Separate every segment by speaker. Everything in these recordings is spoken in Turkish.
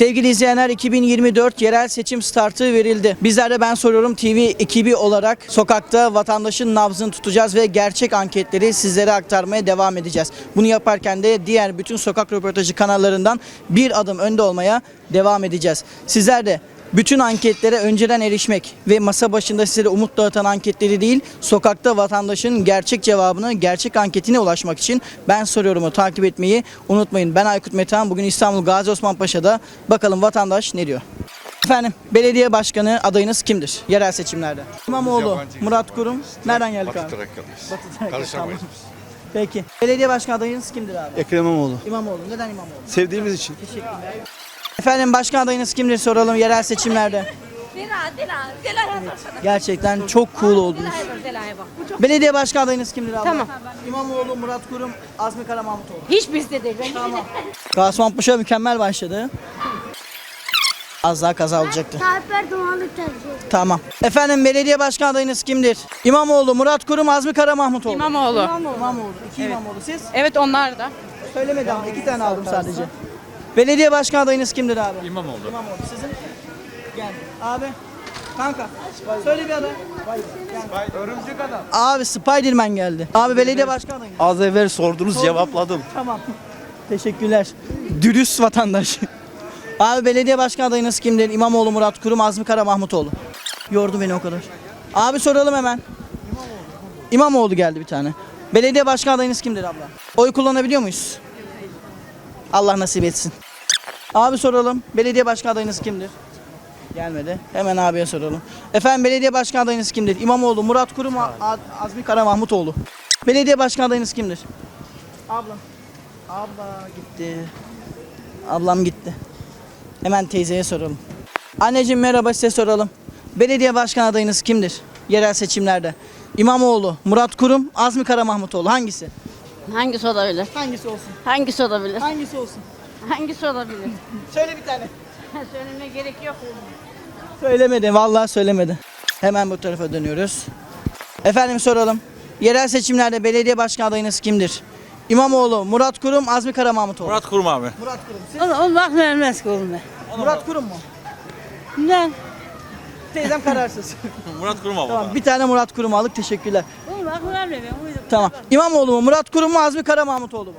Speaker 1: Sevgili izleyenler 2024 yerel seçim startı verildi. Bizler de Ben Soruyorum TV ekibi olarak sokakta vatandaşın nabzını tutacağız ve gerçek anketleri sizlere aktarmaya devam edeceğiz. Bunu yaparken de diğer bütün sokak röportajı kanallarından bir adım önde olmaya devam edeceğiz. Sizler de bütün anketlere önceden erişmek ve masa başında size umut dağıtan anketleri değil, sokakta vatandaşın gerçek cevabını, gerçek anketine ulaşmak için ben soruyorumu takip etmeyi unutmayın. Ben Aykut Metehan. Bugün İstanbul Gazi Osman Paşa'da. Bakalım vatandaş ne diyor? Efendim, belediye başkanı adayınız kimdir? Yerel seçimlerde. İmamoğlu,
Speaker 2: yabancıyız.
Speaker 1: Murat Kurum. Nereden geldik
Speaker 2: Batı
Speaker 1: abi?
Speaker 2: Trakyalıyız.
Speaker 1: Batı Trakya'da,
Speaker 2: Karışamayız
Speaker 1: tamam. Peki. Belediye başkanı adayınız kimdir abi?
Speaker 3: Ekrem İmamoğlu.
Speaker 1: İmamoğlu. Neden İmamoğlu?
Speaker 3: Sevdiğimiz için.
Speaker 1: Teşekkürler. Efendim başkan adayınız kimdir soralım yerel seçimlerde. Gerçekten çok cool oldunuz. Belediye başkan adayınız kimdir abla?
Speaker 4: Tamam.
Speaker 1: İmamoğlu, Murat Kurum, Azmi Kara Mahmutoğlu.
Speaker 4: Hiçbirisi de değil.
Speaker 1: Tamam. Gasman Paşa mükemmel başladı. Az daha kaza olacaktı.
Speaker 5: Tayyip Erdoğan'ı tercih.
Speaker 1: Tamam. Efendim belediye başkan adayınız kimdir? İmamoğlu, Murat Kurum, Azmi Kara Mahmutoğlu.
Speaker 6: İmamoğlu.
Speaker 1: İmamoğlu. İki İmamoğlu. Siz?
Speaker 6: Evet onlar da.
Speaker 1: Söylemedi ama iki tane aldım sadece. Belediye başkan adayınız kimdir abi?
Speaker 2: İmamoğlu.
Speaker 1: İmamoğlu. Sizin? Gel. Abi. Kanka. Söyle bir aday.
Speaker 2: Örümcek adam.
Speaker 1: Abi Spiderman geldi. Abi belediye başkan adayınız.
Speaker 3: Az evvel sordunuz cevapladım.
Speaker 1: Tamam. Teşekkürler. Dürüst vatandaş. Abi belediye başkan adayınız kimdir? İmamoğlu, Murat Kurum, Azmi Kara Mahmutoğlu. Yordu beni o kadar. Abi soralım hemen. İmamoğlu geldi bir tane. Belediye başkan adayınız kimdir abla? Oy kullanabiliyor muyuz? Allah nasip etsin. Abi soralım. Belediye başkan adayınız kimdir? Gelmedi. Hemen abiye soralım. Efendim belediye başkan adayınız kimdir? İmamoğlu, Murat Kurum, A- Azmi Kara Mahmutoğlu. Belediye başkan adayınız kimdir? Ablam. Abla gitti. Ablam gitti. Hemen teyzeye soralım. Anneciğim merhaba size soralım. Belediye başkan adayınız kimdir? Yerel seçimlerde. İmamoğlu, Murat Kurum, Azmi Kara Mahmutoğlu hangisi?
Speaker 4: Hangisi olabilir?
Speaker 1: Hangisi olsun?
Speaker 4: Hangisi olabilir?
Speaker 1: Hangisi olsun?
Speaker 4: Hangisi olabilir?
Speaker 1: Söyle bir tane.
Speaker 4: Söylemeye gerek yok.
Speaker 1: Söylemedi, vallahi söylemedi. Hemen bu tarafa dönüyoruz. Efendim soralım. Yerel seçimlerde belediye başkan adayınız kimdir? İmamoğlu, Murat Kurum, Azmi Kara Mahmutoğlu.
Speaker 2: Murat Kurum abi.
Speaker 1: Murat Kurum. Siz?
Speaker 6: Allah vermez ki oğlum
Speaker 1: Murat Kurum mu?
Speaker 6: Ne?
Speaker 1: Teyzem kararsız.
Speaker 2: Murat Kurum abi.
Speaker 1: tamam bir tane Murat Kurum aldık teşekkürler.
Speaker 6: Oğlum aklı vermiyor.
Speaker 1: Tamam. İmamoğlu mu, Murat Kurum mu, Azmi Kara Mahmutoğlu mu?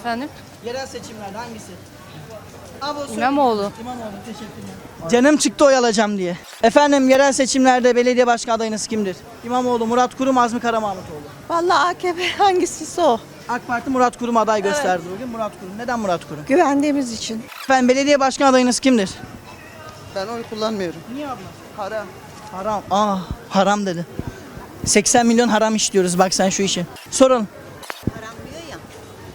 Speaker 6: Efendim?
Speaker 1: Yerel seçimlerde hangisi? Abi o söyle.
Speaker 6: İmamoğlu.
Speaker 1: İmamoğlu teşekkürler. Canım çıktı oy alacağım diye. Efendim yerel seçimlerde belediye başkan adayınız kimdir? İmamoğlu, Murat Kurum, Azmi Kara Mahmutoğlu.
Speaker 7: Vallahi AKP hangisi o?
Speaker 1: AK Parti Murat Kurum aday gösterdi bugün. Murat Kurum. Neden Murat Kurum?
Speaker 7: Güvendiğimiz için.
Speaker 1: Efendim belediye başkan adayınız kimdir?
Speaker 7: Ben oy kullanmıyorum.
Speaker 1: Niye abla?
Speaker 7: Haram.
Speaker 1: Haram. Aa haram dedi. 80 milyon haram işliyoruz bak sen şu işi. Sorun.
Speaker 7: Haram diyor ya.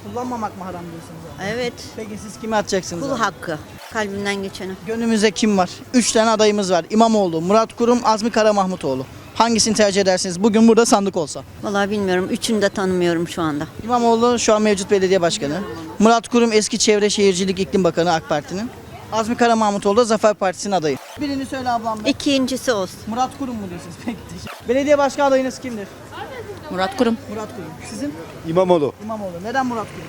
Speaker 1: Kullanmamak mı haram diyorsunuz abi?
Speaker 7: Evet.
Speaker 1: Peki siz kimi atacaksınız?
Speaker 7: Kul
Speaker 1: abi?
Speaker 7: hakkı. Kalbinden geçeni.
Speaker 1: Gönlümüzde kim var? Üç tane adayımız var. İmamoğlu, Murat Kurum, Azmi Kara Mahmutoğlu. Hangisini tercih edersiniz? Bugün burada sandık olsa.
Speaker 7: Vallahi bilmiyorum. Üçünü de tanımıyorum şu anda.
Speaker 1: İmamoğlu şu an mevcut belediye başkanı. Murat Kurum eski Çevre Şehircilik İklim Bakanı AK Parti'nin. Azmi Kara Mahmutoğlu da Zafer Partisi'nin adayı. Birini söyle ablam. be.
Speaker 7: İkincisi olsun.
Speaker 1: Murat Kurum mu diyorsunuz? Peki teşekkür Belediye başkan adayınız kimdir?
Speaker 6: Murat Kurum.
Speaker 1: Murat Kurum. Sizin?
Speaker 3: İmamoğlu.
Speaker 1: İmamoğlu. Neden Murat Kurum?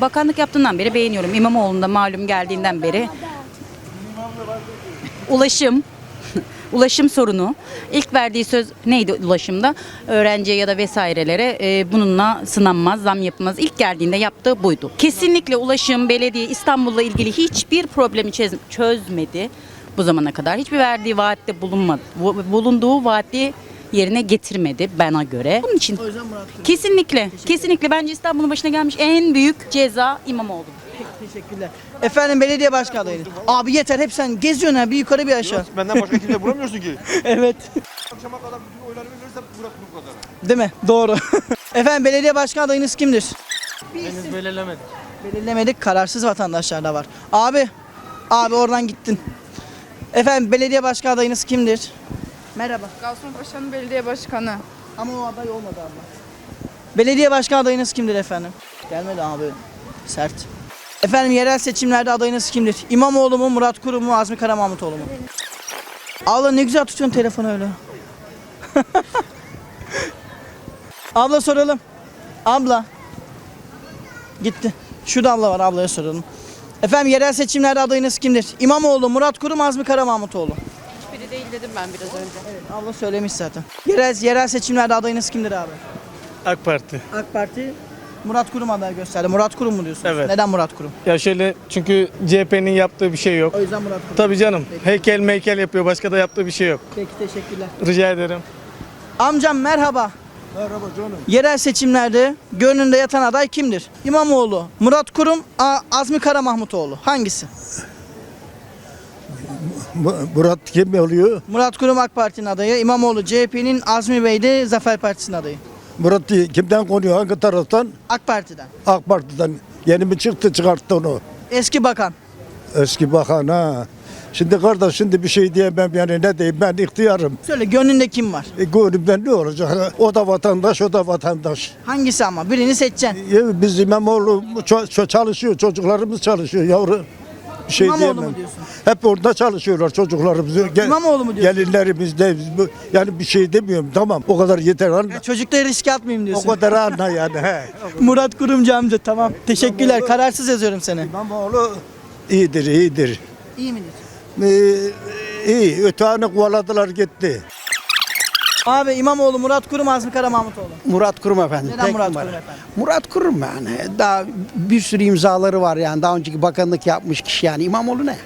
Speaker 6: Bakanlık yaptığından beri beğeniyorum. İmamoğlu'nun da malum geldiğinden beri. Ulaşım. Ulaşım sorunu. İlk verdiği söz neydi ulaşımda? Öğrenciye ya da vesairelere e, bununla sınanmaz, zam yapılmaz. İlk geldiğinde yaptığı buydu. Kesinlikle ulaşım, belediye, İstanbul'la ilgili hiçbir problemi çöz- çözmedi bu zamana kadar. Hiçbir verdiği vaatte bulunmadı. bu- Bulunduğu vaati yerine getirmedi bana göre. Bunun için
Speaker 1: O yüzden.
Speaker 6: Kesinlikle. Kesinlikle bence İstanbul'un başına gelmiş en büyük ceza İmamoğlu.
Speaker 1: Peki, teşekkürler. Efendim belediye başkan adayınız. Abi yeter hep sen geziyorsun ha bir yukarı bir aşağı.
Speaker 2: Benden başka kimse vuramıyorsun ki.
Speaker 1: evet.
Speaker 2: Akşama kadar bütün oylarımı verirsem Murat Kurum kadar.
Speaker 1: Değil mi? Doğru. Efendim belediye başkan adayınız kimdir?
Speaker 3: Henüz belirlemedik.
Speaker 1: Belirlemedik. Kararsız vatandaşlar da var. Abi. Abi oradan gittin. Efendim belediye başkan adayınız kimdir? Merhaba.
Speaker 8: Gazipaşa'nın belediye başkanı.
Speaker 1: Ama o aday olmadı abla. Belediye başkan adayınız kimdir efendim? Gelmedi abi. Sert. Efendim yerel seçimlerde adayınız kimdir? İmamoğlu mu, Murat Kurum mu, Azmi Kara Mahmutoğlu mu? Abla ne güzel tutuyorsun telefonu öyle. Abla soralım. Abla. Gitti. Şurada abla var ablaya soralım. Efendim yerel seçimlerde adayınız kimdir? İmamoğlu, Murat Kurum, Azmi Kara
Speaker 8: Dedim ben biraz önce.
Speaker 1: Evet, abla söylemiş zaten. Yerel, yerel seçimlerde adayınız kimdir abi?
Speaker 9: AK Parti.
Speaker 1: AK Parti Murat Kurum aday gösterdi. Murat Kurum mu diyorsunuz?
Speaker 9: Evet.
Speaker 1: Neden Murat Kurum?
Speaker 9: Ya şöyle çünkü CHP'nin yaptığı bir şey yok.
Speaker 1: O yüzden Murat Kurum.
Speaker 9: Tabii canım. Heykel meykel yapıyor. Başka da yaptığı bir şey yok.
Speaker 1: Peki teşekkürler.
Speaker 9: Rica ederim.
Speaker 1: Amcam merhaba. Merhaba canım. Yerel seçimlerde gönlünde yatan aday kimdir? İmamoğlu, Murat Kurum, A- Azmi Kara Mahmutoğlu. Hangisi?
Speaker 3: Murat kim oluyor?
Speaker 1: Murat Kurum AK Parti'nin adayı, İmamoğlu CHP'nin, Azmi Bey de Zafer Partisi'nin adayı.
Speaker 3: Murat kimden konuyor? Hangi taraftan?
Speaker 1: AK Parti'den.
Speaker 3: AK Parti'den. Yeni mi çıktı çıkarttı onu?
Speaker 1: Eski bakan.
Speaker 3: Eski bakan ha. Şimdi kardeş şimdi bir şey diyemem yani ne diyeyim ben ihtiyarım.
Speaker 1: Söyle gönlünde kim var?
Speaker 3: E, gönlümden ne olacak? O da vatandaş o da vatandaş.
Speaker 1: Hangisi ama? Birini seçeceksin.
Speaker 3: Ya biz İmamoğlu çalışıyor çocuklarımız çalışıyor yavru. Bir şey
Speaker 1: İmamoğlu mu
Speaker 3: diyemem.
Speaker 1: diyorsun?
Speaker 3: Hep orada çalışıyorlar çocuklarımız. Gel-
Speaker 1: İmamoğlu mu diyorsun?
Speaker 3: Gelinlerimiz de biz bu- yani bir şey demiyorum tamam o kadar yeter anla.
Speaker 1: Ya çocukları riske atmayayım
Speaker 3: O
Speaker 1: diyorsun.
Speaker 3: kadar anla yani he.
Speaker 1: Murat Kurumcu amca tamam. Teşekkürler. Kararsız yazıyorum seni.
Speaker 3: İmamoğlu iyidir iyidir.
Speaker 1: İyi midir?
Speaker 3: Ee, iyi öteğini kovaladılar gitti.
Speaker 1: Abi İmamoğlu, Murat Kurum, Azmi Kara Mahmutoğlu.
Speaker 10: Murat Kurum efendim.
Speaker 1: Neden Murat
Speaker 10: numara.
Speaker 1: Kurum efendim?
Speaker 10: Murat Kurum yani. Daha bir sürü imzaları var yani. Daha önceki bakanlık yapmış kişi yani. İmamoğlu ne?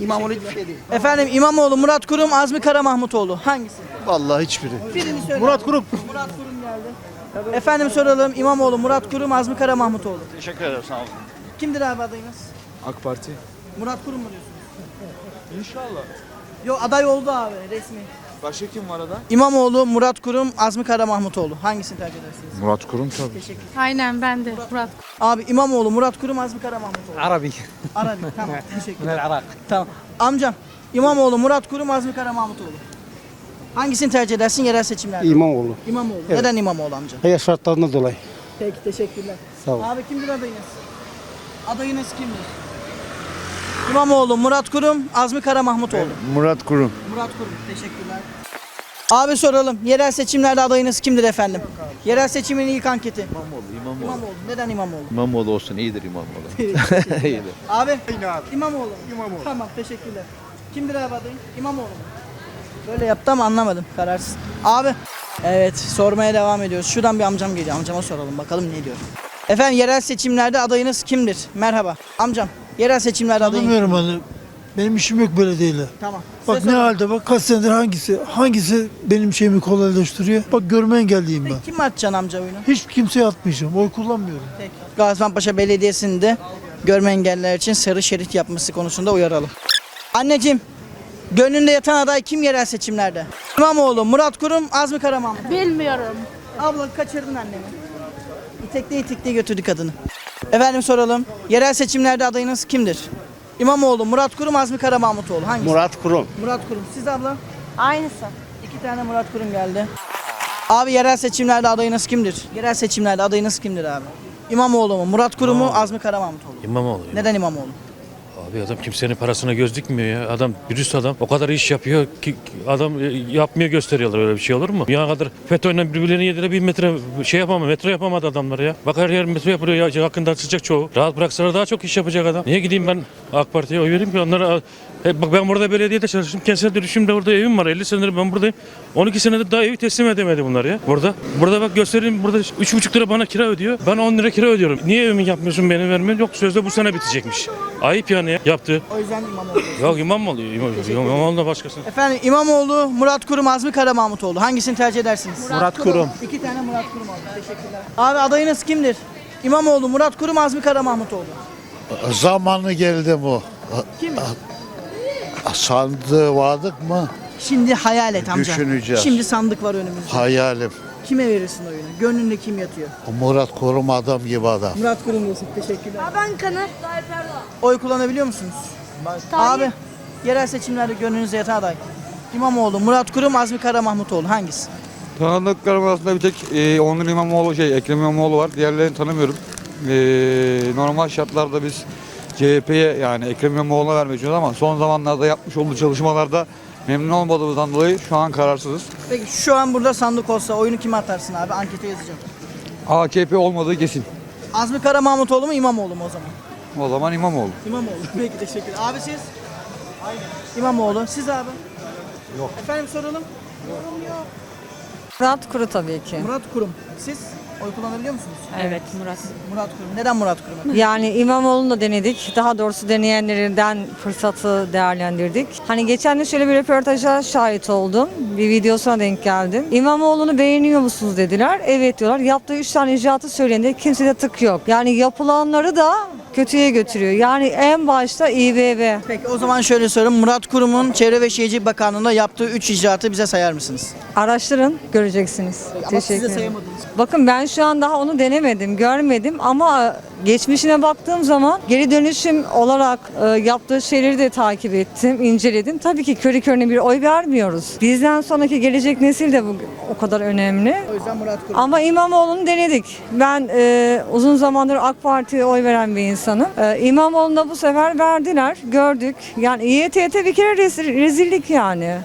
Speaker 10: İmamoğlu hiçbir şey değil.
Speaker 1: Efendim İmamoğlu, Murat Kurum, Azmi Kara Mahmutoğlu. Hangisi?
Speaker 3: Vallahi hiçbiri.
Speaker 1: Birini söyle.
Speaker 3: Murat Kurum.
Speaker 1: Murat Kurum geldi. Efendim soralım İmamoğlu, Murat Kurum, Azmi Kara Mahmutoğlu.
Speaker 2: Teşekkür ederim sağ olun.
Speaker 1: Kimdir abi adayınız?
Speaker 2: AK Parti.
Speaker 1: Murat Kurum mu diyorsunuz?
Speaker 2: İnşallah.
Speaker 1: Yok aday oldu abi resmi.
Speaker 2: Başka kim var ada?
Speaker 1: İmamoğlu, Murat Kurum, Azmi Kara Mahmutoğlu. Hangisini tercih edersiniz?
Speaker 2: Murat Kurum tabii.
Speaker 1: Teşekkür
Speaker 8: Aynen ben de. Murat.
Speaker 1: Abi İmamoğlu, Murat Kurum, Azmi Kara Mahmutoğlu.
Speaker 10: Arabi.
Speaker 1: Arabi tamam teşekkürler.
Speaker 10: Arak.
Speaker 1: Tamam. Amcam İmamoğlu, Murat Kurum, Azmi Kara Mahmutoğlu. Hangisini tercih edersin yerel seçimlerde?
Speaker 10: İmamoğlu.
Speaker 1: İmamoğlu. Neden İmamoğlu amca?
Speaker 10: Hayat şartlarından dolayı.
Speaker 1: Peki teşekkürler.
Speaker 10: Sağ ol.
Speaker 1: Abi kimdir adayınız? Adayınız kimdir? İmamoğlu, Murat Kurum, Azmi Kara Mahmutoğlu.
Speaker 3: Murat Kurum.
Speaker 1: Murat Kurum. Teşekkürler. Abi soralım. Yerel seçimlerde adayınız kimdir efendim? Yerel seçimin ilk anketi.
Speaker 2: İmamoğlu, İmamoğlu.
Speaker 1: İmamoğlu. Neden İmamoğlu?
Speaker 2: İmamoğlu olsun iyidir İmamoğlu.
Speaker 1: Teşekkürler. abi. İmamoğlu. İmamoğlu. Tamam teşekkürler. Kimdir abi adayın? İmamoğlu mu? Böyle yaptı ama anlamadım. Kararsız. Abi. Evet sormaya devam ediyoruz. Şuradan bir amcam geliyor. Amcama soralım bakalım ne diyor. Efendim yerel seçimlerde adayınız kimdir? Merhaba. Amcam. Yerel seçimlerde adayın.
Speaker 11: Tanımıyorum hani. Benim işim yok belediyeyle.
Speaker 1: Tamam.
Speaker 11: Bak
Speaker 1: Size
Speaker 11: ne
Speaker 1: soralım.
Speaker 11: halde bak kaç senedir hangisi hangisi benim şeyimi kolaylaştırıyor. Bak görme engelliyim ben.
Speaker 1: Peki kim atacaksın amca oyunu?
Speaker 11: Hiç kimseye atmayacağım. Oy kullanmıyorum.
Speaker 1: Peki. Gaziantep'e Belediyesi'nde görme engelliler için sarı şerit yapması konusunda uyaralım. Anneciğim, gönlünde yatan aday kim yerel seçimlerde? İmamoğlu, Murat Kurum, Azmi Karaman.
Speaker 4: Bilmiyorum.
Speaker 1: Abla kaçırdın annemi. İtekle itekle götürdü kadını. Efendim soralım. Yerel seçimlerde adayınız kimdir? İmamoğlu, Murat Kurum, Azmi Kara Mahmutoğlu. Hangisi?
Speaker 10: Murat Kurum.
Speaker 1: Murat Kurum. Siz abla?
Speaker 4: Aynısı.
Speaker 1: İki tane Murat Kurum geldi. Abi yerel seçimlerde adayınız kimdir? Yerel seçimlerde adayınız kimdir abi? İmamoğlu mu? Murat Kurum mu? Azmi Kara Mahmutoğlu.
Speaker 12: İmamoğlu.
Speaker 1: Neden İmamoğlu?
Speaker 12: Abi adam kimsenin parasına göz dikmiyor ya. Adam dürüst adam. O kadar iş yapıyor ki adam e, yapmıyor gösteriyorlar öyle bir şey olur mu? Ya kadar FETÖ'yle birbirlerini yedire bir metre şey yapamadı. Metro yapamadı adamlar ya. Bak her yer metro yapılıyor ya. Hakkında sıcak çoğu. Rahat bıraksalar daha çok iş yapacak adam. Niye gideyim ben AK Parti'ye oy vereyim ki onlara He bak ben burada belediyede çalıştım. Kentsel dönüşümde orada evim var. 50 senedir ben buradayım. 12 senedir daha evi teslim edemedi bunlar ya. Burada. Burada bak göstereyim. Burada 3,5 lira bana kira ödüyor. Ben 10 lira kira ödüyorum. Niye evimi yapmıyorsun benim vermiyorsun? Yok sözde bu sene bitecekmiş. Ayıp yani ya. Yaptı.
Speaker 1: O yüzden İmamoğlu.
Speaker 12: Yok İmamoğlu. İmam- İmamoğlu da başkası.
Speaker 1: Efendim İmamoğlu, Murat Kurum, Azmi Kara Mahmutoğlu. Hangisini tercih edersiniz?
Speaker 10: Murat Kurum.
Speaker 1: İki tane Murat Kurum aldı. Teşekkürler. Abi adayınız kimdir? İmamoğlu, Murat Kurum, Azmi Kara Mahmutoğlu.
Speaker 3: Zamanı geldi bu.
Speaker 1: Kim?
Speaker 3: Sandığı vardık mı?
Speaker 1: Şimdi hayal et amca.
Speaker 3: Düşüneceğiz.
Speaker 1: Şimdi sandık var önümüzde.
Speaker 3: Hayalim.
Speaker 1: Kime verirsin oyunu? Gönlünde kim yatıyor?
Speaker 3: Murat Kurum adam gibi adam.
Speaker 1: Murat Kurum diyorsun. Teşekkürler.
Speaker 5: Ben kanı. Tayyip Erdoğan.
Speaker 1: Oy kullanabiliyor musunuz? Abi yerel seçimlerde gönlünüzde yatan aday. İmamoğlu, Murat Kurum, Azmi Kara Mahmutoğlu. Hangisi?
Speaker 2: Tanıdıklarım arasında bir tek e, Onur İmamoğlu şey Ekrem İmamoğlu var. Diğerlerini tanımıyorum. E, normal şartlarda biz CHP'ye yani Ekrem İmamoğlu'na vermek istiyoruz ama son zamanlarda yapmış olduğu çalışmalarda memnun olmadığımızdan dolayı şu an kararsızız.
Speaker 1: Peki şu an burada sandık olsa oyunu kime atarsın abi? Ankete yazacağım.
Speaker 2: AKP olmadığı kesin.
Speaker 1: Azmi Kara Mahmutoğlu mu İmamoğlu mu o zaman?
Speaker 2: O zaman İmamoğlu.
Speaker 1: İmamoğlu. Peki teşekkür Abi siz? Aynen. İmamoğlu. Siz abi? Yok. Efendim soralım.
Speaker 8: Murat Kuru tabii ki.
Speaker 1: Murat Kurum. Siz oy kullanabiliyor musunuz?
Speaker 8: Evet Murat.
Speaker 1: Murat Kurum. Neden Murat Kurum?
Speaker 8: Yani İmamoğlu'nu da denedik. Daha doğrusu deneyenlerden fırsatı değerlendirdik. Hani geçen de şöyle bir röportaja şahit oldum. Bir videosuna denk geldim. İmamoğlu'nu beğeniyor musunuz dediler. Evet diyorlar. Yaptığı üç tane icraatı söylendi. Kimsede tık yok. Yani yapılanları da kötüye götürüyor. Yani en başta İBB.
Speaker 1: Peki o zaman şöyle sorayım. Murat Kurum'un Çevre ve Şehircilik Bakanlığı'nda yaptığı 3 icraatı bize sayar mısınız?
Speaker 8: Araştırın, göreceksiniz.
Speaker 1: Ama siz de
Speaker 8: ederim.
Speaker 1: sayamadınız.
Speaker 8: Bakın ben şu an daha onu denemedim, görmedim ama geçmişine baktığım zaman geri dönüşüm olarak e, yaptığı şeyleri de takip ettim, inceledim. Tabii ki körü körüne bir oy vermiyoruz. Bizden sonraki gelecek nesil de bu o kadar önemli.
Speaker 1: O yüzden Murat Kurum.
Speaker 8: Ama İmamoğlu'nu denedik. Ben e, uzun zamandır AK Parti'ye oy veren bir insanım. E, İmamoğlu'na bu sefer verdiler, gördük. Yani İETT bir kere rezil- rezillik yani.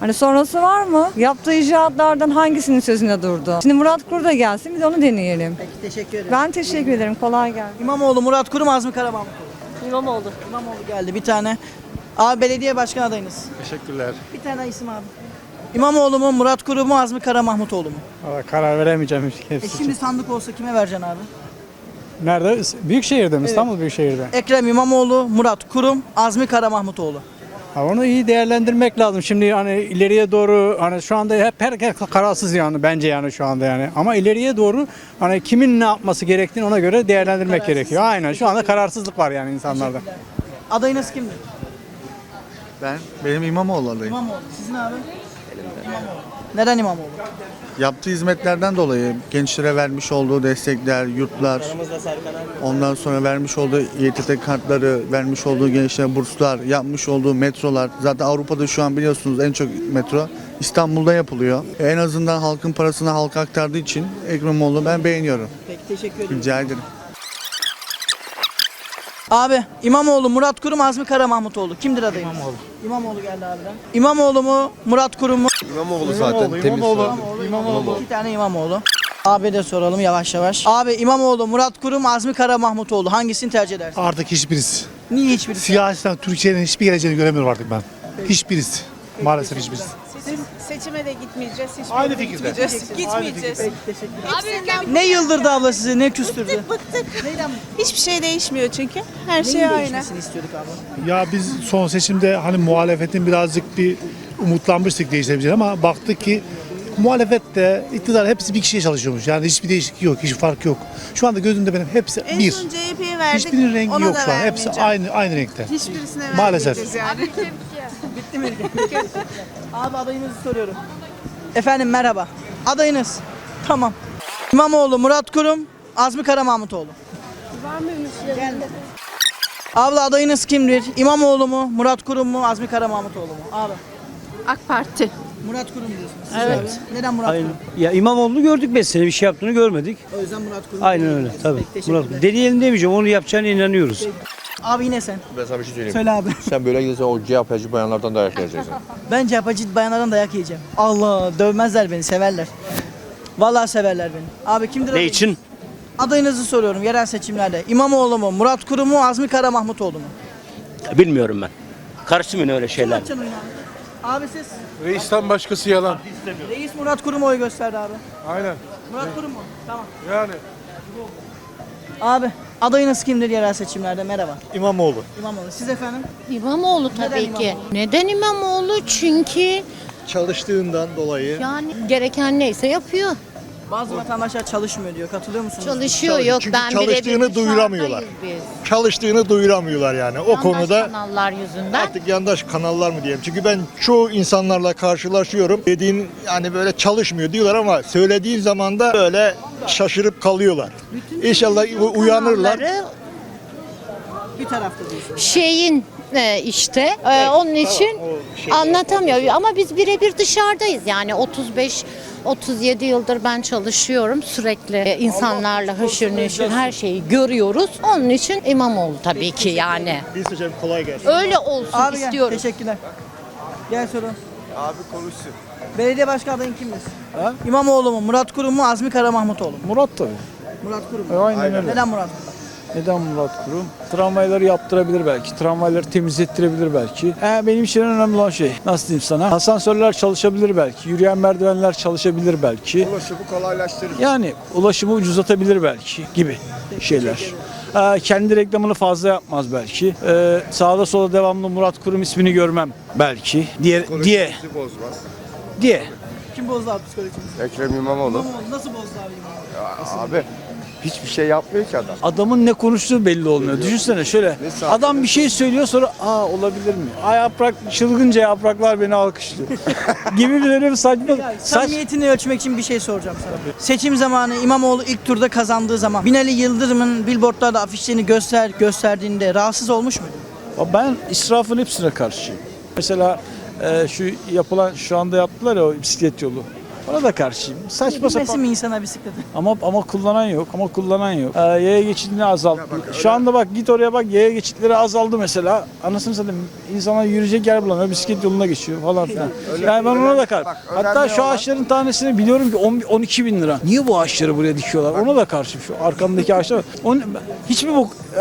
Speaker 8: Hani sonrası var mı? Yaptığı icraatlardan hangisinin sözünde durdu? Şimdi Murat Kur da gelsin de onu deneyelim.
Speaker 1: Peki teşekkür ederim.
Speaker 8: Ben teşekkür ederim. Kolay gelsin.
Speaker 1: İmamoğlu, Murat Kurum, Azmi Karamahmutoğlu.
Speaker 8: İmamoğlu.
Speaker 1: İmamoğlu geldi bir tane. Abi belediye başkan adayınız.
Speaker 13: Teşekkürler.
Speaker 1: Bir tane isim abi. İmamoğlu mu, Murat Kurum mu, Azmi Karamahmutoğlu mu?
Speaker 13: Valla karar veremeyeceğim
Speaker 1: E
Speaker 13: hepsi
Speaker 1: şimdi sandık olsa kime vereceksin abi?
Speaker 13: Nerede? Büyükşehir'de mi? İstanbul Büyükşehir'de.
Speaker 1: Ekrem İmamoğlu, Murat Kurum, Azmi Karamahmutoğlu.
Speaker 13: Ha, onu iyi değerlendirmek lazım. Şimdi hani ileriye doğru hani şu anda hep herkes kararsız yani bence yani şu anda yani. Ama ileriye doğru hani kimin ne yapması gerektiğini ona göre değerlendirmek
Speaker 1: Kararsız.
Speaker 13: gerekiyor. Aynen şu anda kararsızlık var yani insanlarda.
Speaker 1: Adayınız kimdir?
Speaker 14: Ben benim İmamoğlu adayım.
Speaker 1: İmamoğlu. Sizin abi? İmamoğlu. Neden İmamoğlu?
Speaker 14: Yaptığı hizmetlerden dolayı gençlere vermiş olduğu destekler, yurtlar, ondan sonra vermiş olduğu İETT kartları, vermiş olduğu gençlere burslar, yapmış olduğu metrolar. Zaten Avrupa'da şu an biliyorsunuz en çok metro İstanbul'da yapılıyor. En azından halkın parasını halka aktardığı için Ekrem İmamoğlu ben beğeniyorum.
Speaker 1: Peki teşekkür ederim.
Speaker 14: Rica ederim.
Speaker 1: Abi İmamoğlu, Murat Kurum, Azmi Karamahmutoğlu. Kimdir adayınız? İmamoğlu. İmamoğlu geldi abiden. İmamoğlu mu, Murat Kurum mu?
Speaker 14: İmamoğlu zaten temiz.
Speaker 1: İmamoğlu. İki tane İmamoğlu. Abi de soralım yavaş yavaş. Abi İmamoğlu, Murat Kurum, Azmi Karamahmutoğlu. Hangisini tercih edersin?
Speaker 11: Artık hiçbirisi.
Speaker 1: Niye hiçbirisi?
Speaker 11: Siyasetten Türkiye'nin hiçbir geleceğini göremiyorum artık ben. Hiçbirisi. Maalesef hiçbirisi.
Speaker 8: Seçime de gitmeyeceğiz. Hiç
Speaker 11: Aynı fikirde.
Speaker 8: Gitmeyeceğiz.
Speaker 1: Peki teşekkür ederim. Ne yıldırdı abla sizi, ne küstürdü? Neyden
Speaker 8: Hiçbir şey değişmiyor çünkü. Her
Speaker 1: Neyin değişmesini istiyorduk abla?
Speaker 11: Ya biz son seçimde hani muhalefetin birazcık bir umutlanmıştık değişebileceğini ama baktık ki muhalefet de iktidar hepsi bir kişiye çalışıyormuş. Yani hiçbir değişiklik yok, hiç fark yok. Şu anda gözümde benim hepsi bir.
Speaker 8: CHP'ye verdik.
Speaker 11: Hiçbirinin rengi yok şu an. Hepsi aynı aynı renkte.
Speaker 8: Hiçbirisine
Speaker 11: Maalesef.
Speaker 8: yani.
Speaker 1: Bitti mi? Abi adayınızı soruyorum. Efendim merhaba. Adayınız. Tamam. İmamoğlu, Murat Kurum, Azmi Karamahmutoğlu. Geldi. Abla adayınız kimdir? İmamoğlu mu, Murat Kurum mu, Azmi Karamahmutoğlu mu? Abi.
Speaker 8: AK Parti.
Speaker 1: Murat Kurum diyorsunuz. Siz abi. Neden Murat Kurum?
Speaker 13: Ya İmamoğlu'nu gördük 5 sene bir şey yaptığını görmedik.
Speaker 1: O yüzden Murat Kurum.
Speaker 13: Aynen öyle tabii.
Speaker 1: Peki, teşekkürler.
Speaker 13: Murat, deneyelim demeyeceğim onu yapacağına inanıyoruz.
Speaker 1: Abi yine sen.
Speaker 15: Ben sana bir şey söyleyeyim.
Speaker 1: Söyle abi.
Speaker 15: Sen böyle gidersen o CHP'ci bayanlardan dayak yiyeceksin.
Speaker 1: Ben CHP'ci bayanlardan dayak yiyeceğim. Allah dövmezler beni, severler. Vallahi severler beni. Abi kimdir
Speaker 13: Ne
Speaker 1: adayınız?
Speaker 13: için?
Speaker 1: Adayınızı soruyorum yerel seçimlerde. İmamoğlu mu, Murat Kurum mu, Azmi Karamahmutoğlu mu?
Speaker 13: Bilmiyorum ben. Karışmıyor öyle şeyler.
Speaker 1: Açın oyunu abi. Abi siz?
Speaker 11: Reisten başkası yalan.
Speaker 1: Reis Murat Kurum'a oy gösterdi abi.
Speaker 11: Aynen.
Speaker 1: Murat Kurum mu? Tamam.
Speaker 11: Yani.
Speaker 1: Abi adayınız kimdir yerel seçimlerde? Merhaba.
Speaker 11: İmamoğlu.
Speaker 1: İmamoğlu. Siz efendim?
Speaker 8: İmamoğlu
Speaker 1: Neden
Speaker 8: tabii ki.
Speaker 1: İmamoğlu?
Speaker 8: Neden İmamoğlu? Çünkü
Speaker 14: Çalıştığından dolayı
Speaker 8: yani gereken neyse yapıyor.
Speaker 1: Bazı vatandaşlar çalışmıyor diyor. Katılıyor musunuz?
Speaker 8: Çalışıyor yok
Speaker 14: Çünkü
Speaker 8: ben
Speaker 14: çalıştığını
Speaker 8: birebir
Speaker 14: duyuramıyorlar.
Speaker 8: dışarıdayız biz.
Speaker 14: çalıştığını duyuramıyorlar yani. O
Speaker 8: Yandaş
Speaker 14: konuda
Speaker 8: kanallar yüzünden.
Speaker 14: Artık yandaş kanallar mı diyelim. Çünkü ben çoğu insanlarla karşılaşıyorum. Dediğin yani böyle çalışmıyor diyorlar ama söylediğin zaman da böyle şaşırıp kalıyorlar. İnşallah u- uyanırlar.
Speaker 8: Kanalları
Speaker 1: Bir tarafta diyorsunuz.
Speaker 8: şeyin e, işte e, onun için anlatamıyor ama biz birebir dışarıdayız yani 35 37 yıldır ben çalışıyorum sürekli e, insanlarla haşır neşir her şeyi görüyoruz onun için İmamoğlu tabii ki yani
Speaker 14: Biz hocam kolay gelsin.
Speaker 8: öyle olsun
Speaker 1: Abi gel.
Speaker 8: istiyorum.
Speaker 1: Teşekkürler. Gel sorun.
Speaker 14: Abi konuşsun.
Speaker 1: Belediye başkan adayın kimdir? İmamoğlu mu, Murat Kurum mu, Azmi Karamahmutoğlu mu?
Speaker 13: Murat tabii.
Speaker 1: Murat Kurum mu?
Speaker 13: Aynen öyle.
Speaker 1: Neden Murat Kurum?
Speaker 9: Neden Murat Kurum? Tramvayları yaptırabilir belki. Tramvayları temizlettirebilir belki. E, benim için en önemli olan şey nasıl diyeyim sana? Asansörler çalışabilir belki. Yürüyen merdivenler çalışabilir belki.
Speaker 16: Ulaşımı kolaylaştırır.
Speaker 9: Yani ulaşımı ucuzlatabilir belki gibi şeyler. Ee, kendi reklamını fazla yapmaz belki. Ee, sağda sola devamlı Murat Kurum ismini görmem belki. Diye diye
Speaker 16: bozmaz.
Speaker 9: diye.
Speaker 1: Kim bozdu abi psikolojimizi?
Speaker 16: Ekrem İmamoğlu.
Speaker 1: İmamoğlu nasıl bozdu abi İmamoğlu?
Speaker 16: Abi hiçbir şey yapmıyor ki adam.
Speaker 9: Adamın ne konuştuğu belli olmuyor. Düşünsene şöyle. Adam bir şey söylüyor sonra aa olabilir mi? Ay yaprak çılgınca yapraklar beni alkışlıyor. gibi bir öyle bir saçma. Saç,
Speaker 1: Samimiyetini ölçmek için bir şey soracağım sana. Seçim zamanı İmamoğlu ilk turda kazandığı zaman Binali Yıldırım'ın billboardlarda afişlerini göster gösterdiğinde rahatsız olmuş muydu?
Speaker 9: ben israfın hepsine karşıyım. Mesela e, şu yapılan şu anda yaptılar ya o bisiklet yolu. Ona da karşıyım. Saçma
Speaker 1: Binmesin
Speaker 9: sapan.
Speaker 1: mi insana bisikleti?
Speaker 9: Ama ama kullanan yok. Ama kullanan yok. Ee, yaya geçidini azalttı. Şu anda bak git oraya bak yaya geçitleri azaldı mesela. Anasını satayım insanlar yürüyecek yer bulamıyor. Bisiklet yoluna geçiyor falan filan. Yani ben ona da kar. Hatta şu ağaçların tanesini biliyorum ki 10, 12 bin lira. Niye bu ağaçları buraya dikiyorlar? Ona da karşıyım şu arkamdaki ağaçlar. Onun, hiçbir bok, e,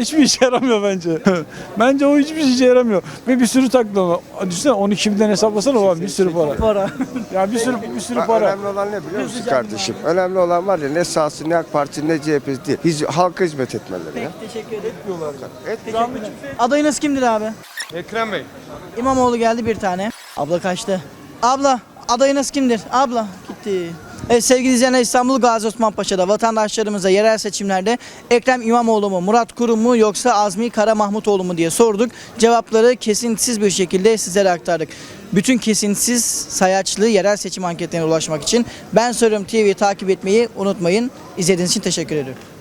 Speaker 9: hiçbir işe yaramıyor bence. bence o hiçbir işe yaramıyor. Ve bir sürü taktı ona. Düşünsene 12 binden hesaplasana ulan bir sürü para.
Speaker 1: Para.
Speaker 9: Ya bir sürü bir sürü para.
Speaker 16: Önemli olan ne biliyor musun kardeşim? Önemli olan var ya ne sağsı ne AK Parti ne CHP değil. Hiç, halka hizmet etmeleri ya.
Speaker 1: Teşekkür ederim.
Speaker 16: Et.
Speaker 1: Adayınız kimdir abi?
Speaker 16: Ekrem Bey.
Speaker 1: İmamoğlu geldi bir tane. Abla kaçtı. Abla adayınız kimdir? Abla gitti. Evet sevgili izleyenler İstanbul Gazi Osman Paşa'da vatandaşlarımıza yerel seçimlerde Ekrem İmamoğlu mu, Murat Kurum mu yoksa Azmi Kara Mahmutoğlu mu diye sorduk. Cevapları kesintisiz bir şekilde sizlere aktardık. Bütün kesintisiz sayaçlı yerel seçim anketlerine ulaşmak için Ben Soruyorum TV'yi takip etmeyi unutmayın. İzlediğiniz için teşekkür ediyorum.